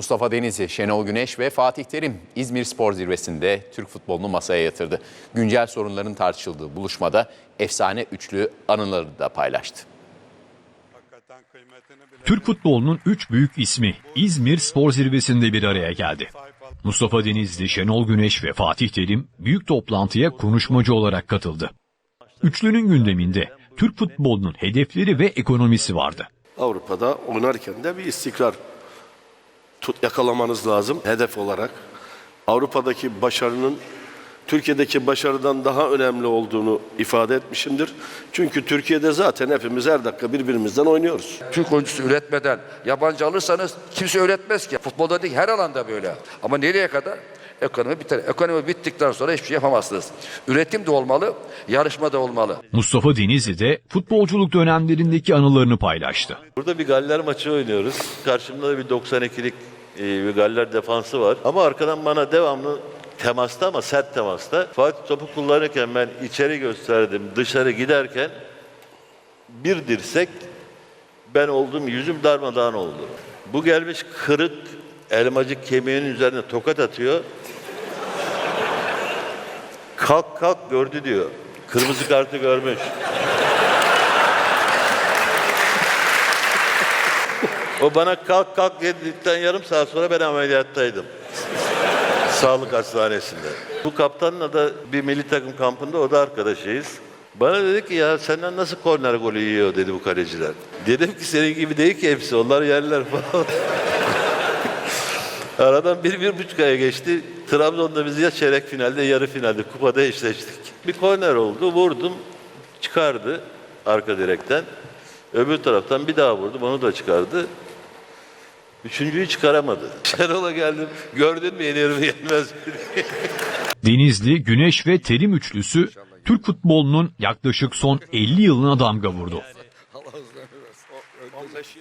Mustafa Denizli, Şenol Güneş ve Fatih Terim İzmir Spor Zirvesi'nde Türk futbolunu masaya yatırdı. Güncel sorunların tartışıldığı buluşmada efsane üçlü anılarını da paylaştı. Türk futbolunun üç büyük ismi İzmir Spor Zirvesi'nde bir araya geldi. Mustafa Denizli, Şenol Güneş ve Fatih Terim büyük toplantıya konuşmacı olarak katıldı. Üçlünün gündeminde Türk futbolunun hedefleri ve ekonomisi vardı. Avrupa'da oynarken de bir istikrar yakalamanız lazım hedef olarak. Avrupa'daki başarının Türkiye'deki başarıdan daha önemli olduğunu ifade etmişimdir. Çünkü Türkiye'de zaten hepimiz her dakika birbirimizden oynuyoruz. Türk oyuncusu üretmeden yabancı alırsanız kimse öğretmez ki. Futbolda değil her alanda böyle. Ama nereye kadar? Ekonomi biter. Ekonomi bittikten sonra hiçbir şey yapamazsınız. Üretim de olmalı, yarışma da olmalı. Mustafa Denizli de futbolculuk dönemlerindeki anılarını paylaştı. Burada bir Galler maçı oynuyoruz. Karşımda da bir 92'lik e, bir Galler defansı var. Ama arkadan bana devamlı temasta ama sert temasta. Fatih topu kullanırken ben içeri gösterdim. Dışarı giderken bir dirsek ben oldum yüzüm darmadağın oldu. Bu gelmiş kırık elmacık kemiğinin üzerine tokat atıyor. Kalk kalk gördü diyor. Kırmızı kartı görmüş. O bana kalk kalk dedikten yarım saat sonra ben ameliyattaydım. Sağlık hastanesinde. Bu kaptanla da bir milli takım kampında o da arkadaşıyız. Bana dedi ki ya senden nasıl korner golü yiyor dedi bu kaleciler. Dedim ki senin gibi değil ki hepsi onlar yerler falan. Aradan bir, bir buçuk aya geçti. Trabzon'da biz ya çeyrek finalde yarı finalde kupada eşleştik. Bir korner oldu vurdum çıkardı arka direkten. Öbür taraftan bir daha vurdum onu da çıkardı. Üçüncüyü çıkaramadı. Şenol'a geldim. Gördün mü yenilir mi yenmez. Denizli, Güneş ve Terim üçlüsü Türk futbolunun yaklaşık son 50 yılına damga vurdu.